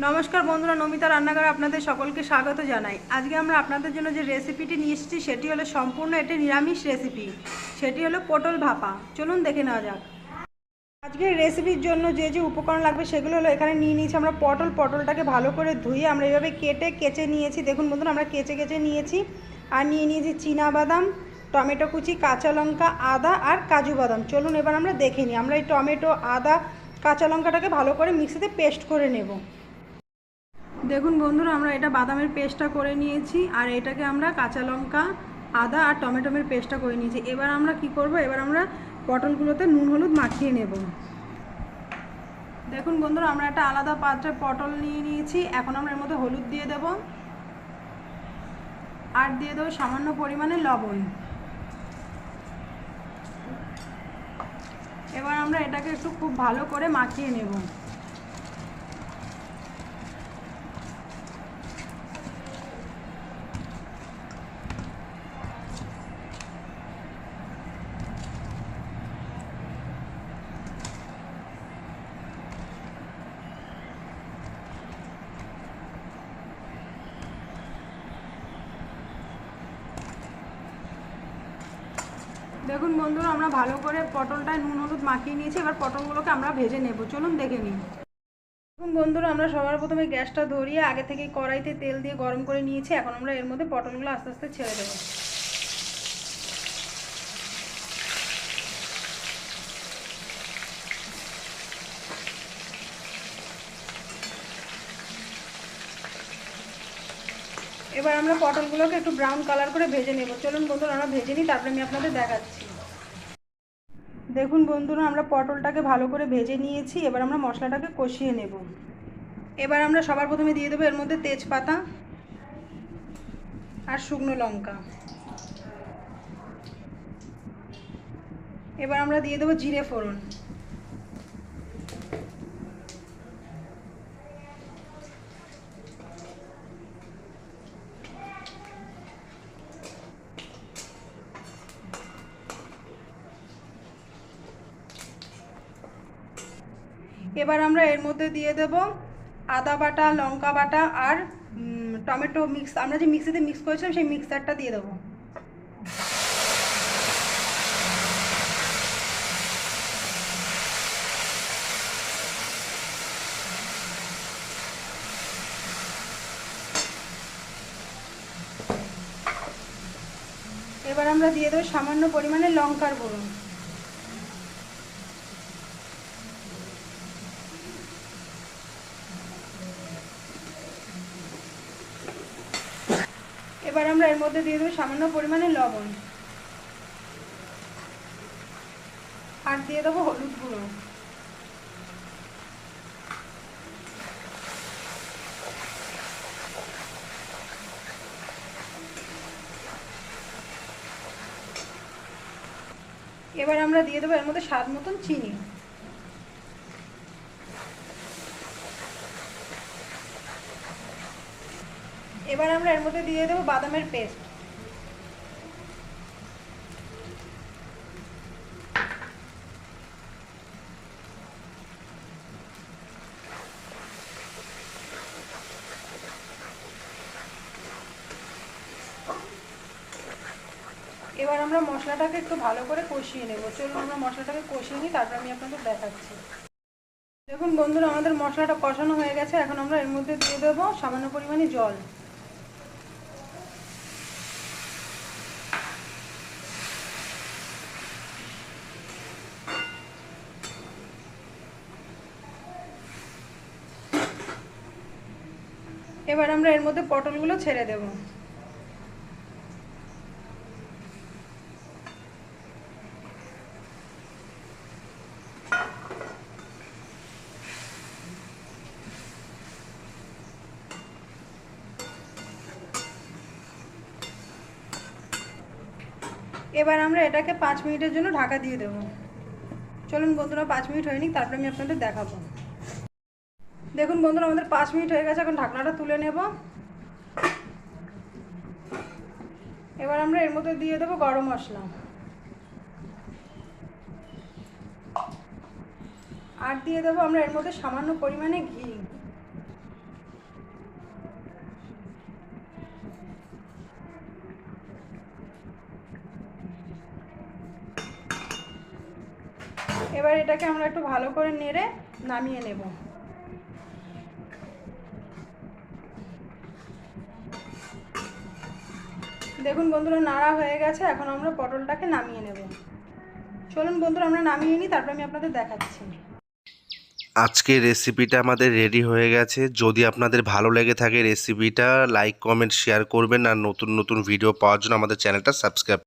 নমস্কার বন্ধুরা, নমিতা রান্নাঘরে আপনাদের সকলকে স্বাগত জানাই। আজকে আমরা আপনাদের জন্য যে রেসিপিটি নিয়ে এসেছি, সেটি হলো সম্পূর্ণ একটি নিরামিষ রেসিপি সেটি হলো পটল ভাপা। চলুন দেখে নেওয়া যাক। আজকের রেসিপির জন্য যে যে উপকরণ লাগবে, সেগুলো হলো এখানে নিয়ে নিয়েছি আমরা পটল। পটলটাকে ভালো করে ধুয়ে আমরা এইভাবে কেটে, কেচে নিয়েছি। দেখুন বন্ধুরা, আমরা কেচে কেচে নিয়েছি। আর নিয়ে নিয়েছি চীনা বাদাম টমেটো কুচি, কাঁচা লঙ্কা, আদা আর কাজু বাদাম। চলুন এবার আমরা দেখে নিই। আমরা এই টমেটো, আদা, কাঁচা লঙ্কাটাকে ভালো করে মিক্সিতে পেস্ট করে নেব। দেখুন বন্ধুরা, আমরা এটা বাদামের পেস্টটা করে নিয়েছি, আর এটাকে আমরা কাঁচা লঙ্কা, আদা আর টমেটোমের পেস্টটা করে নিয়েছি। এবার আমরা কি করব? এবার আমরা পটলগুলোতে নুন, হলুদ মাখিয়ে নেব। দেখুন বন্ধুরা, আমরা একটা আলাদা পাত্রে পটল নিয়ে নিয়েছি। এখন আমরা এর মধ্যে হলুদ দিয়ে দেব, আর দিয়ে দেবো সামান্য পরিমাণে লবণ। এবার আমরা এটাকে একটু খুব ভালো করে মাখিয়ে নেব। দেখুন বন্ধুরা, আমরা ভালো করে পটলটায় নুন, হলুদ মাখিয়ে নিয়েছি, এবার পটলগুলোকে আমরা ভেজে নেব। চলুন দেখে নিই। দেখুন বন্ধুরা, আমরা সবার প্রথমে গ্যাসটা ধরিয়ে আগে থেকে কড়াইতে তেল দিয়ে গরম করে নিয়েছি, এখন আমরা এর মধ্যে পটলগুলো আস্তে আস্তে ছেড়ে দেবো। এবার আমরা পটলগুলোকে একটু ব্রাউন কালার করে ভেজে নেব। চলুন বন্ধুরা, আমরা ভেজে নিই, তারপরে আমি আপনাদের দেখাচ্ছি। দেখুন বন্ধুরা, আমরা পটলটাকে ভালো করে ভেজে নিয়েছি, এবার আমরা মশলাটাকে কষিয়ে নেব। এবার আমরা সবার প্রথমে দিয়ে দেবো এর মধ্যে তেজপাতা আর শুকনো লঙ্কা। এবার আমরা দিয়ে দেবো জিরে ফোড়ন। এবার আমরা এর মধ্যে দিয়ে দেব আদা বাটা, লঙ্কা বাটা আর টমেটো মিক্স আমরা যে মিক্সিতে মিক্স করেছিলাম, সেই মিক্সারটা দিয়ে দেবো। এবার আমরা দিয়ে দেবো সামান্য পরিমাণে লঙ্কার গুঁড়ো এবার আমরা এর মধ্যে দিয়ে দেবো সামান্য পরিমাণে লবণ। আর দিয়ে দেবো হলুদ গুঁড়ো। এবার আমরা দিয়ে দেবো এর মধ্যে স্বাদ মতন চিনি। এবার আমরা এর মধ্যে দিয়ে দেবো বাদামের পেস্ট। এবার আমরা মশলাটাকে একটু ভালো করে কষিয়ে নেব। চলুন আমরা মশলাটাকে কষিয়ে নিই, তারপর আমি আপনাদের দেখাচ্ছি। দেখুন বন্ধুরা, আমাদের মশলাটা কষানো হয়ে গেছে। এখন আমরা এর মধ্যে দিয়ে দেবো সামান্য পরিমাণে জল। এবার আমরা এর মধ্যে পটলগুলো ছেড়ে দেব। এবার আমরা এটাকে পাঁচ মিনিটের জন্য ঢাকা দিয়ে দেবো। চলুন বন্ধুরা, পাঁচ মিনিট হয়নি, তারপরে আমি আপনাদের দেখাবো। দেখুন বন্ধুরা, আমাদের পাঁচ মিনিট হয়ে গেছে, এখন ঢাকনাটা তুলে নেব। এবার আমরা এর মধ্যে দিয়ে দেবো গরম মশলা। আর দিয়ে দেবো আমরা এর মধ্যে সামান্য পরিমাণে ঘি। এবার এটাকে আমরা একটু ভালো করে নেড়ে নামিয়ে নেব। দেখুন বন্ধুরা, নাড়া হয়ে গেছে, এখন আমরা পটলটাকে নামিয়ে নেব। চলুন বন্ধুরা, আমরা নামিয়ে নিই, তারপর আমি আপনাদের দেখাচ্ছি। আজকে রেসিপিটা আমাদের রেডি হয়ে গেছে। যদি আপনাদের ভালো লেগে থাকে রেসিপিটা লাইক কমেন্ট শেয়ার করবেন, আর নতুন নতুন ভিডিও পাওয়ার জন্য আমাদের চ্যানেলটা সাবস্ক্রাইব